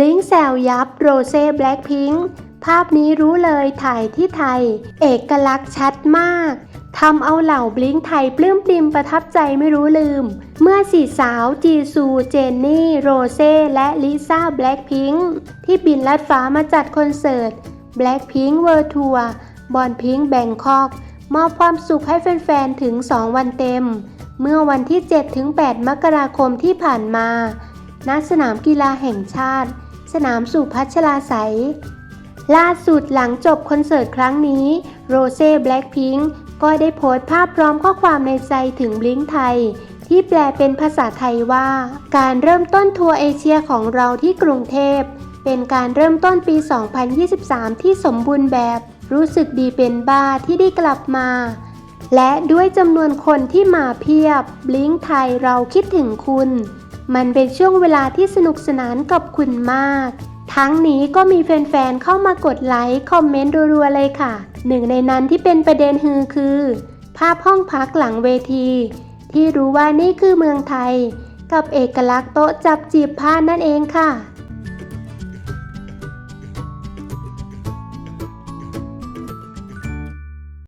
ลิงแซวยับโรเซ่แบล็คพิงค์ภาพนี้รู้เลยถ่ายที่ไทย เอกลักษณ์ชัดมากทำเอาเหล่าบลิงไทยปลื้มปริมประทับใจไม่รู้ลืม เมื่อสี่สาวจีซู เจนนี่ โรเซ่ และลิซ่าแบล็คพิงค์ที่บินลัดฟ้ามาจัดคอนเสิร์ต Blackpink World Tour บอนพิงค์แบงคอกมอบความสุขให้แฟน ๆ ถึง 2 วันเต็ม เมื่อวันที่7-8มกราคมที่ผ่านมา ณ สนามกีฬาแห่งชาติ สนามสุพัชลาไสยล่าสุดหลังจบคอนเสิร์ตครั้งนี้โรเซ่แบล็คพิงค์ก็ได้โพสต์ภาพพร้อมข้อความในใจถึงบลิงไทย ที่แปลเป็นภาษาไทยว่า การเริ่มต้นทัวร์เอเชียของเราที่กรุงเทพ เป็นการเริ่มต้นปี 2023 ที่สมบูรณ์แบบ รู้สึกดีเป็นบ้าที่ได้กลับมา และด้วยจำนวนคนที่มาเพียบบลิงไทยเราคิดถึงคุณ มันเป็นช่วงเวลาที่สนุกสนานกับคุณมาก ทั้งนี้ก็มีแฟนๆ เข้ามากดไลค์คอมเมนต์รัวๆ เลยค่ะ หนึ่งในนั้นที่เป็นประเด็นฮือคือ ภาพห้องพักหลังเวที ที่รู้ว่านี่คือเมืองไทย กับเอกลักษณ์โต๊ะจับจีบผ้านั่นเองค่ะ